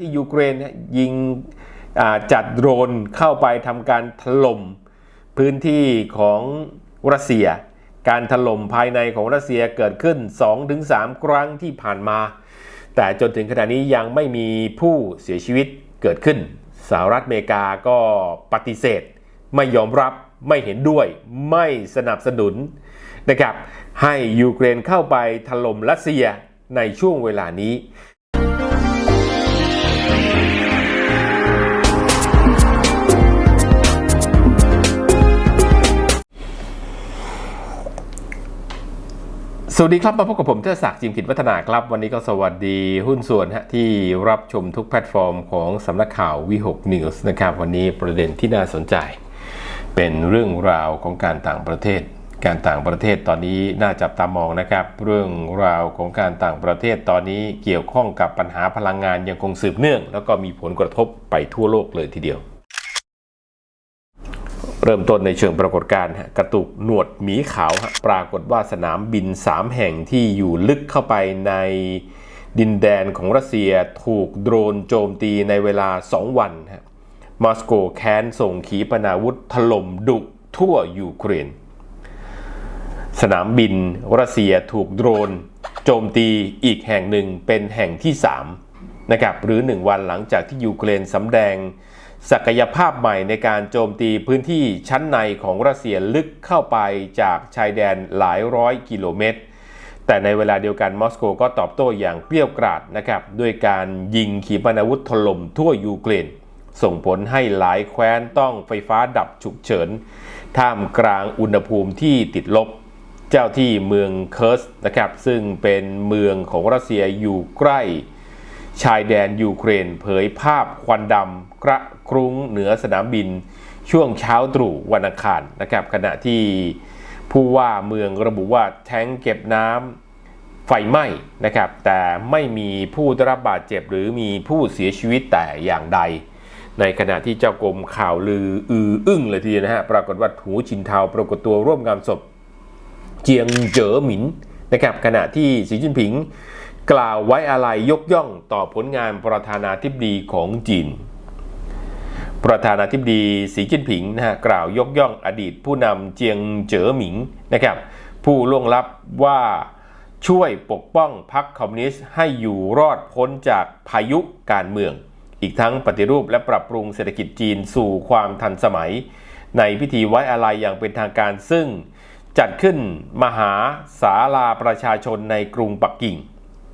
ที่ยูเครนยิงจัดโดรนเข้าไปทำการถล่มพื้นที่ของรัสเซีย การถล่มภายในของรัสเซียเกิดขึ้น 2-3 ครั้งที่ผ่านมา แต่จนถึงขณะนี้ยังไม่มีผู้เสียชีวิตเกิดขึ้น สหรัฐอเมริกาก็ปฏิเสธ ไม่ยอมรับไม่เห็นด้วย ไม่สนับสนุนนะครับให้ยูเครนเข้าไปถล่มรัสเซียในช่วงเวลานี้ สวัสดีครับ มาพบกับผมเทศศักดิ์จิมกิจวัฒนาครับ วันนี้ก็สวัสดีหุ้นส่วนฮะที่รับชมทุกแพลตฟอร์มของสำนักข่าววิหกนิวส์นะครับ วันนี้ประเด็นที่น่าสนใจ เป็นเรื่องราวของการต่างประเทศ การต่างประเทศตอนนี้น่าจับตามองนะครับ เรื่องราวของการต่างประเทศตอนนี้เกี่ยวข้องกับปัญหาพลังงานยังคงสืบเนื่อง แล้วก็มีผลกระทบไปทั่วโลกเลยทีเดียว เริ่มต้นในเชิงปรากฏการณ์กระตุกหนวดหมีขาวปรากฏว่าสนามบิน 3 แห่งที่อยู่ลึกเข้าไปในดินแดนของรัสเซียถูกโดรนโจมตีในเวลา 2 วันมอสโกแค้นส่งขีปนาวุธถล่มดุทั่วยูเครน สนามบินรัสเซียถูกโดรน โจมตีอีกแห่งหนึ่งเป็นแห่งที่3นะครับหรือ 1 วันหลังจากที่ยูเครนสำแดง ศักยภาพใหม่ในการโจมตีพื้นที่ชั้นในของรัสเซียลึกเข้าไปจากชายแดนหลายร้อยกิโลเมตร แต่ในเวลาเดียวกันมอสโกก็ตอบโต้อย่างเปรี้ยวกราดนะครับด้วยการยิงขีปนาวุธถล่มทั่วยูเครนส่งผลให้หลายแคว้นต้องไฟฟ้าดับฉุกเฉิน ท่ามกลางอุณหภูมิที่ติดลบ เจ้าที่เมืองเคิร์สนะครับซึ่งเป็นเมืองของรัสเซียอยู่ใกล้ ชายแดนยูเครน เผยภาพควันดำกระครุ้งเหนือสนามบิน ช่วงเช้าตรู่วันอังคารนะครับขณะที่ผู้ว่าเมืองระบุว่าแทงเก็บน้ำไฟไหม้นะครับ แต่ไม่มีผู้ได้รับบาดเจ็บหรือมีผู้เสียชีวิตแต่อย่างใด ในขณะที่เจ้ากรมข่าวลืออืออึ้งเลยทีเดียวนะฮะปรากฏว่าหูชินเทาปรากฏตัวร่วมงานศพ เจียงเจ๋อหมินนะครับขณะที่สีจิ้นผิง กล่าวไว้อะไรยกย่องต่อผลงานประธานาธิบดีของจีน ประธานาธิบดีสีจิ้นผิงนะฮะกล่าวยกย่องอดีตผู้นำเจียงเจ๋อหมิงนะครับผู้ล่วงลับว่าช่วยปกป้องพรรคคอมมิวนิสต์ให้อยู่รอดพ้นจากพายุการเมือง อีกทั้งปฏิรูปและปรับปรุงเศรษฐกิจจีนสู่ความทันสมัย ในพิธีไว้อาลัยอย่างเป็นทางการซึ่ง จัดขึ้นมหาศาลาประชาชนในกรุงปักกิ่ง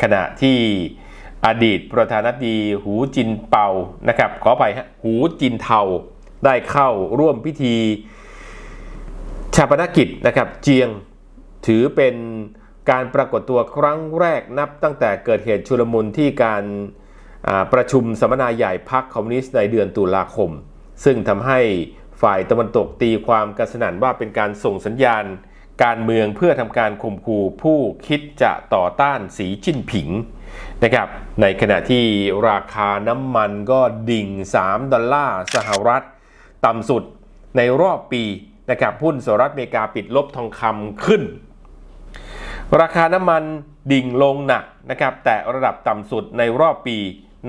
ขณะที่อดีตประธานาธิบดีหูจินเปานะครับขอไปฮะหูจินเทาได้เข้าร่วมพิธีชาปนกิจนะครับเจียงถือเป็นการปรากฏตัวครั้งแรกนับตั้งแต่เกิดเหตุชุลมุนที่การประชุมสัมมนาใหญ่พรรคคอมมิวนิสต์ในเดือนตุลาคม ซึ่งทำให้ฝ่ายตะวันตกตีความกันสนันว่าเป็นการส่งสัญญาณ การเมืองเพื่อทำการข่มขู่ผู้คิดจะต่อต้านสีจิ้นผิงนะครับในขณะที่ราคาน้ำมันก็ดิ่ง 3 ดอลลาร์สหรัฐ ต่ำสุดในรอบปีนะครับหุ้นสหรัฐอเมริกาปิดลบทองคำขึ้น ราคาน้ำมันดิ่งลงหนักนะครับแต่ระดับต่ำสุดในรอบปี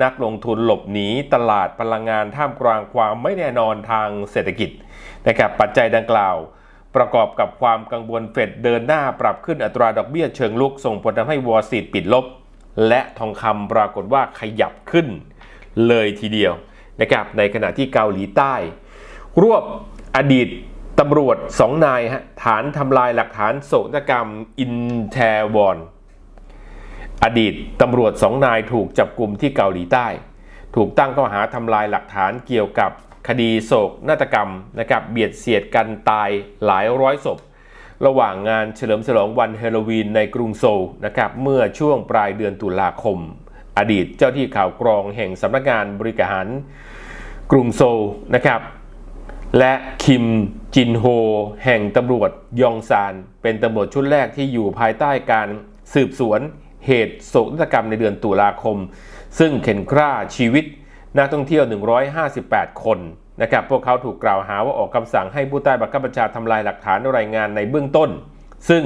นักลงทุนหลบหนีตลาดพลังงานท่ามกลางความไม่แน่นอนทางเศรษฐกิจนะครับปัจจัยดังกล่าว ประกอบกับความกังวลเฟดเดินหน้าปรับขึ้นอัตราดอกเบี้ยเชิงลุกส่งผลทำให้วอร์ซีดปิดลบ และทองคำปรากฏว่าขยับขึ้นเลยทีเดียวนะครับในขณะที่เกาหลีใต้ รวบอดีตตำรวจสองนายฮะฐานทำลายหลักฐานโศกกรรมอินเทวอนอดีตตำรวจสองนายถูกจับกลุ่มที่เกาหลีใต้ ถูกตั้งข้อหาทำลายหลักฐานเกี่ยวกับ คดีโศกนาฏกรรมนะครับเบียดเสียดกันตายหลายร้อยศพ ระหว่างงานเฉลิมฉลองวันฮาโลวีนในกรุงโซลนะครับเมื่อช่วงปลายเดือนตุลาคม อดีตเจ้าที่ข่าวกรองแห่งสำนักงานบริการกรุงโซลนะครับและคิมจินโฮ แห่งตำรวจยองซาน เป็นตำรวจชุดแรกที่อยู่ภายใต้การสืบสวนเหตุโศกนาฏกรรมในเดือนตุลาคม ซึ่งเข็นฆ่าชีวิต นักท่องเที่ยว 158 คนนะครับพวกเขาถูกกล่าวหาว่าออกคำสั่งให้ผู้ใต้บังคับบัญชาทำลายหลักฐานรายงานในเบื้องต้น ซึ่ง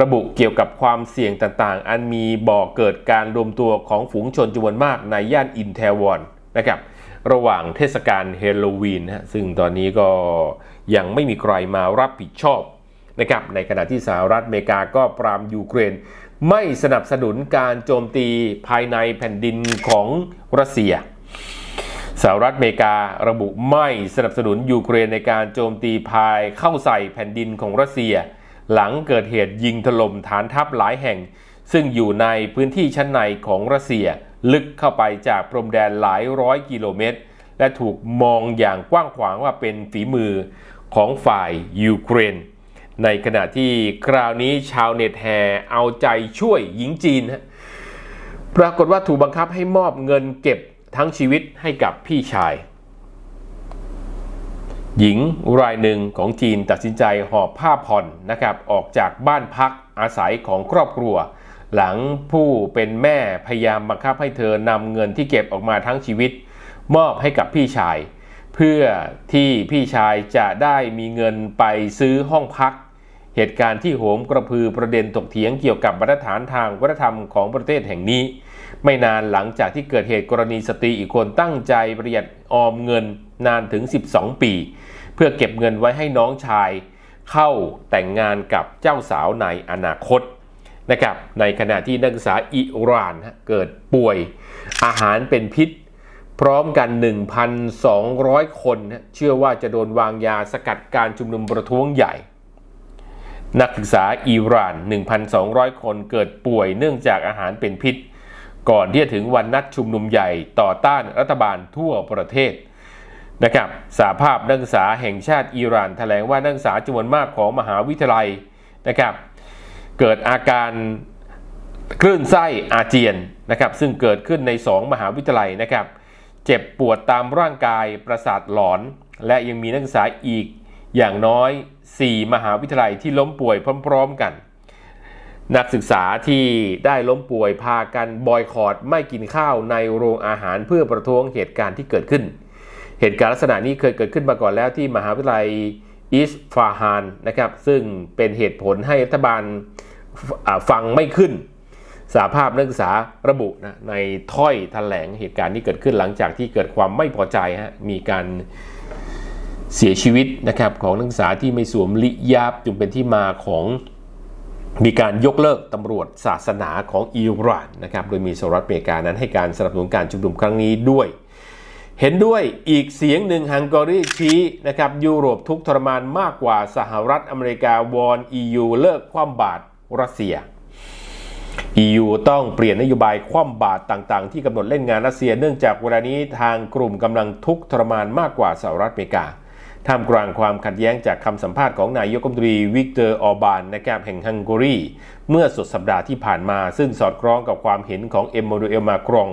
ระบุเกี่ยวกับความเสี่ยงต่างๆ อันมีบ่อเกิดการรวมตัวของฝูงชนจำนวนมากในย่านอินเทวอนนะครับระหว่างเทศกาลเฮโลวีนนะฮะซึ่งตอนนี้ก็ยังไม่มีใครมารับผิดชอบนะครับในขณะที่สหรัฐอเมริกาก็ปรามยูเครน ไม่สนับสนุนการโจมตีภายในแผ่นดินของรัสเซีย สหรัฐอเมริการะบุไม่สนับสนุนยูเครนในการโจมตีภายเข้าใส่แผ่นดินของรัสเซีย หลังเกิดเหตุยิงถล่มฐานทัพหลายแห่ง ซึ่งอยู่ในพื้นที่ชั้นในของรัสเซีย ลึกเข้าไปจากพรมแดนหลายร้อยกิโลเมตร และถูกมองอย่างกว้างขวางว่าเป็นฝีมือของฝ่ายยูเครน ในขณะที่คราวนี้ชาวเน็ตแห่เอาใจช่วยหญิงจีน ปรากฏว่าถูกบังคับให้มอบเงินเก็บ ทั้งชีวิตให้กับพี่ชาย หญิงรายหนึ่งของจีนตัดสินใจหอบผ้าผ่อนนะครับออกจากบ้านพักอาศัยของครอบครัว หลังผู้เป็นแม่พยายามบังคับให้เธอนำเงินที่เก็บออกมาทั้งชีวิต มอบให้กับพี่ชาย เพื่อที่พี่ชายจะได้มีเงินไปซื้อห้องพักเหตุการณ์ที่โหมกระพือประเด็นถกเถียงเกี่ยวกับมาตรฐานทางวัฒนธรรมของประเทศแห่งนี้ ไม่นานหลังจากที่เกิดเหตุกรณีสตรีอีกคนตั้งใจประหยัดออมเงินนานถึง 12 ปี เพื่อเก็บเงินไว้ให้น้องชาย เข้าแต่งงานกับเจ้าสาวในอนาคตนะครับในขณะที่นักศึกษาอิหร่านเกิดป่วยอาหารเป็นพิษ พร้อมกัน 1,200 คนนเชื่อว่าจะโดนวางยาสกัดการชุมนุมประท้วงใหญ่ นักศึกษาอิหร่าน 1,200 คนเกิดป่วยเนื่องจากอาหารเป็นพิษ ก่อนที่จะถึงวันนัดชุมนุมใหญ่ต่อต้านรัฐบาลทั่วประเทศนะครับสาภาพนักศึกษาแห่งชาติอิหร่านแถลงว่านักศึกษาจำนวนมากของมหาวิทยาลัยนะครับเกิดอาการคลื่นไส้อาเจียนนะครับซึ่งเกิดขึ้นใน 2 มหาวิทยาลัยนะครับเจ็บปวดตามร่างกายประสาทหลอน และยังมีนักศึกษาอีกอย่างน้อย 4 มหาวิทยาลัยที่ล้มป่วยพร้อม ๆ กัน นักศึกษาที่ได้ล้มป่วยพากันบอยคอรดไม่กินข้าวในโรงอาหารเพื่อประท้วงเหตุการณ์ที่เกิดขึ้น เหตุการณ์ลักษณะนี้เคยเกิดขึ้นมาก่อนแล้วที่มหาวิทยาลัยอิสฟาฮานนะครับซึ่งเป็นเหตุผลให้รัฐบาลฟังไม่ขึ้นสาภาพนักศึกษาระบุนะในถ้อยแถลงเหตุการณ์ที่เกิดขึ้นหลังจากที่เกิดความไม่พอใจฮะมีการเสียชีวิตนะครับของนักศึกษาที่ไม่สวมลิยาบจึงเป็นที่มาของ มีการยกเลิกตำรวจศาสนาของอิหร่านนะครับ โดยมีสหรัฐอเมริกานั้นให้การสนับสนุนการชุมนุมครั้งนี้ด้วย เห็นด้วยอีกเสียงหนึ่งฮังการีชี้นะครับยุโรปทุกทรมานมากกว่าสหรัฐอเมริกาวอน EU เลิกคว่ำบาตรรัสเซีย EU ต้องเปลี่ยนนโยบายคว่ำบาตรต่างๆ ที่กำหนดเล่นงานรัสเซีย เนื่องจากเวลานี้ทางกลุ่มกำลังทุกทรมานมากกว่าสหรัฐอเมริกา ท่ามกลางความขัดแย้งจากคำสัมภาษณ์ของนายกรัฐมนตรีวิกเตอร์ออบานนะครับแห่งฮังการีเมื่อสุดสัปดาห์ที่ผ่านมา ซึ่งสอดคล้องกับความเห็นของเอ็มมานูเอลมาครอง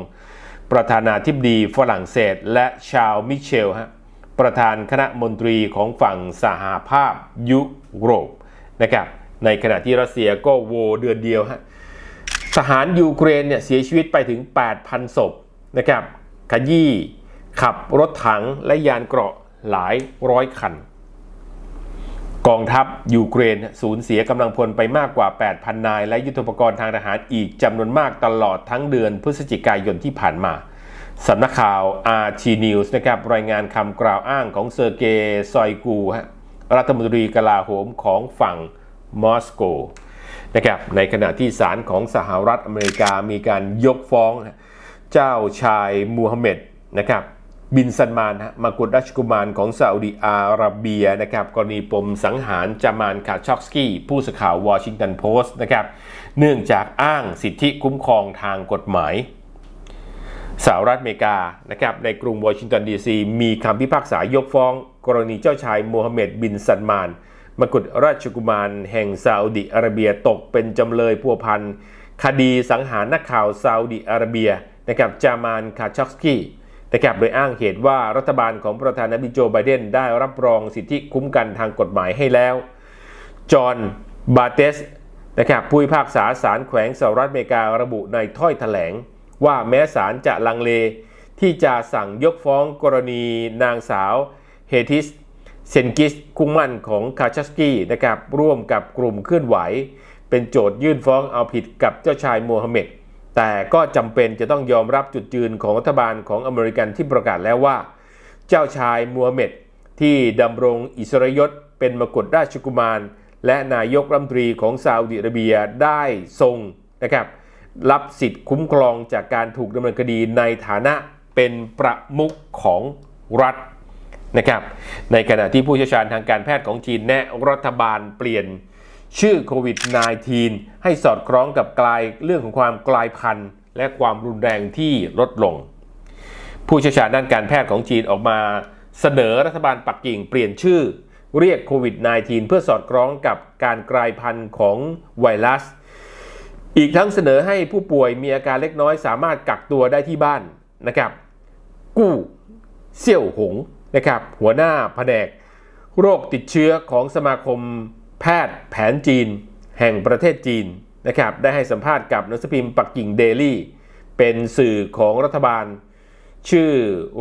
ประธานาธิบดีฝรั่งเศส และชาลมิเชลฮะประธานคณะมนตรีของฝั่งสหภาพยุโรปนะครับในขณะที่รัสเซียก็โวเดือนเดียวฮะทหารยูเครนเนี่ยเสียชีวิตไปถึง 8,000 ศพนะครับขยี้ขับรถถังและยานเกราะ หลายร้อยคัน กองทัพยูเครนสูญเสียกำลังพลไปมากกว่า 8,000 นาย และยุทธปกรณ์ทางทหารอีกจำนวนมากตลอดทั้งเดือนพฤศจิกายนที่ผ่านมาสำนักข่าว RT News นะครับรายงานคำกล่าวอ้างของเซอร์เกย์ซอยกูรัฐมนตรีกลาโหมของฝั่งมอสโกนะครับในขณะที่ศาลของสหรัฐอเมริกามีการยกฟ้อง เจ้าชายมูฮัมหม็ดนะครับ บินซันมานมากุฎราชกุมารของซาอุดิอาระเบียนะครับกรณีปมสังหารจามานคาชอกสกี้ผู้สื่อข่าววอชิงตันโพสต์นะครับเนื่องจากอ้างสิทธิคุ้มครองทางกฎหมายสหรัฐอเมริกานะครับในกรุงวอชิงตันดีซีมีคำพิพากษายกฟ้อง กรณีเจ้าชายโมฮัมเหม็ดบินซันมานมกุฎราชกุมารแห่งซาอุดิอาระเบียตกเป็นจำเลยพัวพันคดีสังหารนักข่าวซาอุดิอาระเบียนะครับจามานคาชอกสกี้ นะครับโดยอ้างเหตุว่ารัฐบาลของประธานาธิบดีโจไบเดนได้รับรองสิทธิคุ้มกันทางกฎหมายให้แล้ว จอห์น บาเตสนะครับผู้พิพากษาศาลแขวงสหรัฐอเมริการะบุในถ้อยแถลง ว่าแม้ศาลจะลังเล ที่จะสั่งยกฟ้องกรณีนางสาวเฮติสเซนกิสคุ้งมั่นของคาชัสกี้นะครับร่วมกับกลุ่มเคลื่อนไหว เป็นโจทยื่นฟ้องเอาผิดกับเจ้าชายโมฮัมเหม็ด แต่ก็จำเป็นจะต้องยอมรับจุดยืนของรัฐบาลของอเมริกันที่ประกาศแล้วว่า เจ้าชายมูฮัมเหม็ดที่ดำรงอิสรยศเป็นมกุฎราชกุมาร และนายกรัฐมนตรีของซาอุดิอาระเบียได้ทรงนะครับรับสิทธิ์คุ้มครองจากการถูกดำเนินคดีในฐานะเป็นประมุขของรัฐนะครับ ในขณะที่ผู้เชี่ยวชาญทางการแพทย์ของจีนแนะรัฐบาลเปลี่ยน ชื่อโควิด -19 ให้สอดคล้องกับกลายเรื่องของความกลายพันธุ์ และความรุนแรงที่ลดลง ผู้เชี่ยวชาญด้านการแพทย์ของจีนออกมาเสนอรัฐบาลปักกิ่งเปลี่ยนชื่อ เรียกโควิด -19 เพื่อสอดคล้องกับการกลายพันธุ์ของไวรัส อีกทั้งเสนอให้ผู้ป่วยมีอาการเล็กน้อยสามารถกักตัวได้ที่บ้านนะครับ กู้เซี่ยวหงนะครับหัวหน้าแผนก โรคติดเชื้อของสมาคม แพทย์แผนจีน แห่งประเทศจีนนะครับได้ให้สัมภาษณ์กับนังสือพิมพ์ปักกิ่งเดลี่ เป็นสื่อของรัฐบาล ชื่อ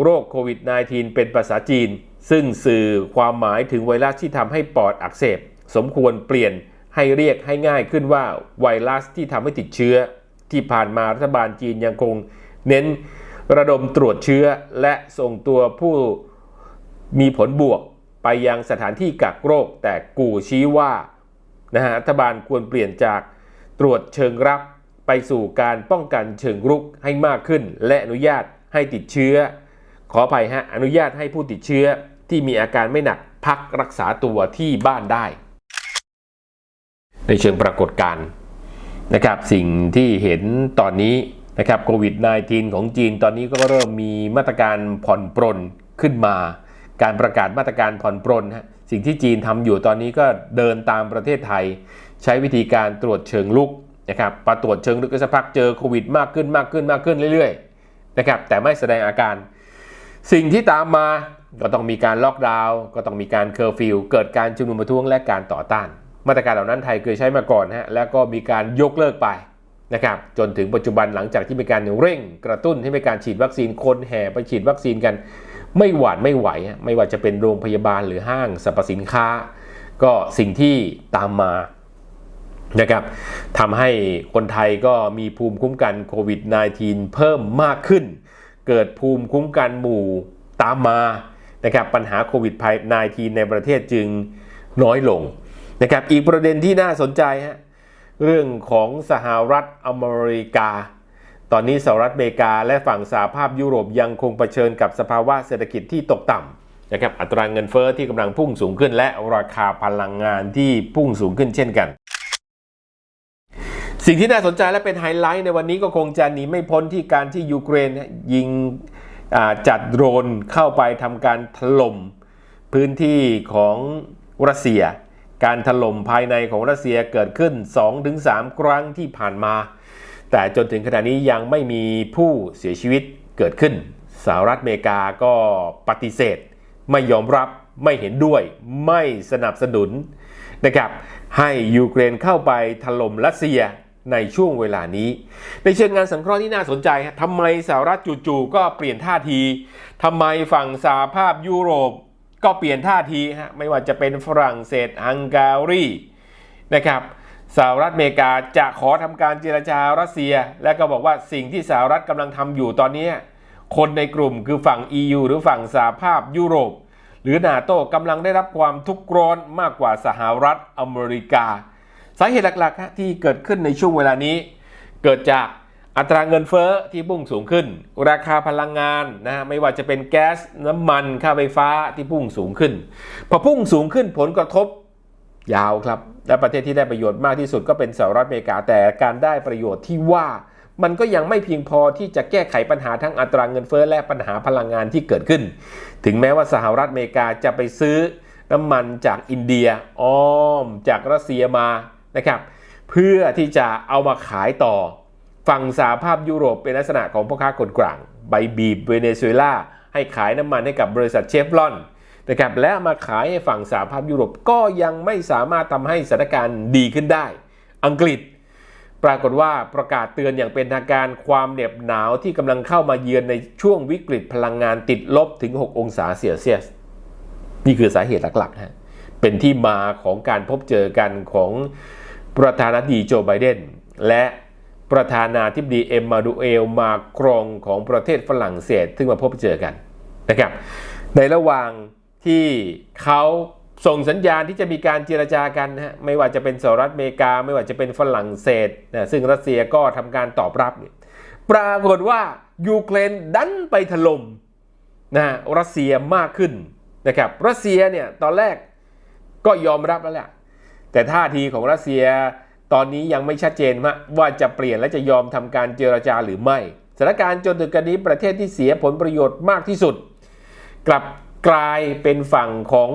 โรคโควิด -19 เป็นภาษาจีน ซึ่งสื่อความหมายถึงไวรัสที่ทำให้ปอดอักเสบ สมควรเปลี่ยนให้เรียกให้ง่ายขึ้นว่าไวรัสที่ทำให้ติดเชื้อ ที่ผ่านมารัฐบาลจีนยังคงเน้นระดมตรวจเชื้อและส่งตัวผู้มีผลบวก ไปยังสถานที่กักโรค แต่กูชี้ว่านะฮะรัฐบาลควรเปลี่ยนจากตรวจเชิงรับไปสู่การป้องกันเชิงรุกให้มากขึ้น และอนุญาตให้ติดเชื้อ ขออภัยฮะอนุญาตให้ผู้ติดเชื้อที่มีอาการไม่หนักพักรักษาตัวที่บ้านได้ ในเชิงปรากฏการณ์นะครับสิ่งที่เห็นตอนนี้นะครับโควิด -19 ของจีนตอนนี้ก็เริ่มมีมาตรการผ่อนปรนขึ้นมา การประกาศมาตรการผ่อนปรนฮะสิ่งที่จีนทำอยู่ตอนนี้ก็เดินตามประเทศไทย ใช้วิธีการตรวจเชิงลุกนะครับพอตรวจเชิงลุกก็สักพักเจอโควิดมากขึ้นมากขึ้นมากขึ้นเรื่อยๆนะครับแต่ไม่แสดงอาการ สิ่งที่ตามมาก็ต้องมีการล็อกดาวน์ก็ต้องมีการเคอร์ฟิวเกิดการชุมนุมประท้วงและการต่อต้าน มาตรการเหล่านั้นไทยเคยใช้มาก่อนฮะแล้วก็มีการยกเลิกไปนะครับจนถึงปัจจุบันหลังจากที่มีการเร่งกระตุ้นให้มีการฉีดวัคซีนคนแห่ไปฉีดวัคซีนกัน ไม่หวาดไม่ไหว ไม่ว่าจะเป็นโรงพยาบาลหรือห้างสรรพสินค้า ก็สิ่งที่ตามมานะครับทำให้คนไทยก็มีภูมิคุ้มกันโควิด -19 เพิ่มมากขึ้น เกิดภูมิคุ้มกันหมู่ตามมานะครับปัญหาโควิด -19 ในประเทศจึงน้อยลงนะครับอีกประเด็นที่น่าสนใจฮะเรื่องของสหรัฐอเมริกา ตอนนี้สหรัฐอเมริกาและฝั่งสหภาพยุโรปยังคงเผชิญกับสภาวะเศรษฐกิจที่ตกต่ำนะครับอัตราเงินเฟอ้อที่กำลังพุ่งสูงขึ้น และราคาพลังงานที่พุ่งสูงขึ้นเช่นกัน สิ่งที่น่าสนใจและเป็นไฮไลท์ในวันนี้ก็คงจะหนีไม่พ้นที่การที่ยูเครนยิงจัดโดรนเข้าไปทำการถล่มพื้นที่ของรัสเซีย การถล่มภายในของรัสเซียเกิดขึ้น 2-3 ครั้งที่ผ่านมา แต่จนถึงขณะนี้ยังไม่มีผู้เสียชีวิตเกิดขึ้น สหรัฐอเมริกาก็ปฏิเสธ ไม่ยอมรับไม่เห็นด้วย ไม่สนับสนุนนะครับให้ยูเครนเข้าไปถล่มรัสเซียในช่วงเวลานี้ ในเชิงงานสังเคราะห์ที่น่าสนใจทำไมสหรัฐจู่ๆก็เปลี่ยนท่าทีทำไมฝั่งสหภาพยุโรปก็เปลี่ยนท่าทีฮะไม่ว่าจะเป็นฝรั่งเศสฮังการีนะครับ สหรัฐอเมริกาจะขอทำการเจรจารัสเซีย และก็บอกว่าสิ่งที่สหรัฐกำลังทำอยู่ตอนนี้ คนในกลุ่มคือฝั่ง EU หรือฝั่งสหภาพยุโรป หรือนาโต้กำลังได้รับความทุกข์ร้อนมากกว่าสหรัฐอเมริกา สาเหตุหลักๆที่เกิดขึ้นในช่วงเวลานี้ เกิดจากอัตราเงินเฟ้อที่พุ่งสูงขึ้น ราคาพลังงานนะไม่ว่าจะเป็นแก๊สน้ำมันค่าไฟฟ้าที่พุ่งสูงขึ้น พอพุ่งสูงขึ้นผลกระทบ ยาวครับ และประเทศที่ได้ประโยชน์มากที่สุดก็เป็นสหรัฐอเมริกาแต่การได้ประโยชน์ที่ว่ามันก็ยังไม่เพียงพอที่จะแก้ไขปัญหาทั้งอัตราเงินเฟ้อและปัญหาพลังงานที่เกิดขึ้น ถึงแม้ว่าสหรัฐอเมริกาจะไปซื้อน้ำมันจากอินเดียอ้อมจากรัสเซียมานะครับ เพื่อที่จะเอามาขายต่อ ฝั่งสหภาพยุโรปเป็นลักษณะของพ่อค้าคนกลาง ใบบีบเวเนซุเอลาให้ขายน้ำมันให้กับบริษัทเชฟรอน นะครับและมาขายให้ฝั่งสหภาพยุโรปก็ยังไม่สามารถทำให้สถานการณ์ดีขึ้นได้ อังกฤษ ปรากฏว่าประกาศเตือนอย่างเป็นทางการความเหน็บหนาวที่กำลังเข้ามาเยือนในช่วงวิกฤตพลังงานติดลบถึง 6 องศาเซลเซียส นี่คือสาเหตุหลักๆฮะเป็นที่มาของการพบเจอกันของประธานาธิบดีโจไบเดนและประธานาธิบดีเอ็มมาดูเอลมากรองของประเทศฝรั่งเศสซึ่งมาพบเจอกันนะครับในระหว่าง ที่เขาส่งสัญญาณที่จะมีการเจรจากันนะฮะไม่ว่าจะเป็นสหรัฐอเมริกา ไม่ว่าจะเป็นฝรั่งเศสนะซึ่งรัสเซียก็ทำการตอบรับเนี่ยปรากฏว่ายูเครนดันไปถล่มนะฮะรัสเซียมากขึ้นนะครับรัสเซียเนี่ยตอนแรกก็ยอมรับแล้วแหละแต่ท่าทีของรัสเซียตอนนี้ยังไม่ชัดเจนว่าจะเปลี่ยนและจะยอมทำการเจรจาหรือไม่สถานการณ์จนถึงกันนี้ประเทศที่เสียผลประโยชน์มากที่สุด กลับ กลายเป็นฝั่งของ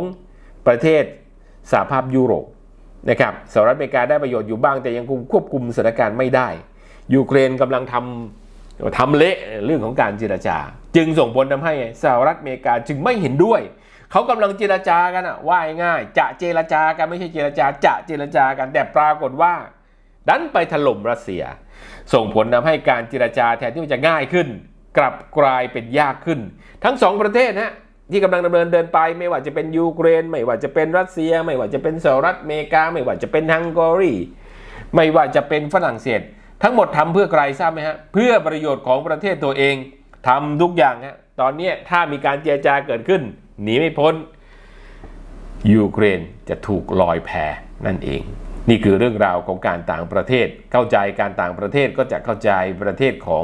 ประเทศสหภาพยุโรปนะครับสหรัฐอเมริกาได้ประโยชน์อยู่บ้างแต่ยังคงควบคุมสถานการณ์ไม่ได้ ยูเครนกำลังทำทำเละเรื่องของการเจรจา จึงส่งผลทำให้สหรัฐอเมริกาจึงไม่เห็นด้วย เขากำลังเจรจากันอะว่าง่าย จะเจรจากันไม่ใช่เจรจา จะเจรจากันแต่ปรากฏว่า ดันไปถล่มรัสเซีย ส่งผลทำให้การเจรจาแทนที่มันจะง่ายขึ้น กลับกลายเป็นยากขึ้น ทั้งสองประเทศฮะ ที่กำลังดำเนินเดินไปไม่ว่าจะเป็นยูเครน ไม่ว่าจะเป็นรัสเซีย ไม่ว่าจะเป็นสหรัฐอเมริกา ไม่ว่าจะเป็นฮังการีไม่ว่าจะเป็นฝรั่งเศส ทั้งหมดทำเพื่อใครทราบไหมฮะเพื่อประโยชน์ของประเทศตัวเองทำทุกอย่างฮะตอนนี้ถ้ามีการเจรจาเกิดขึ้นหนีไม่พ้นยูเครนจะถูกลอยแพนั่นเอง นี่คือเรื่องราวของการต่างประเทศ เข้าใจการต่างประเทศก็จะเข้าใจประเทศของ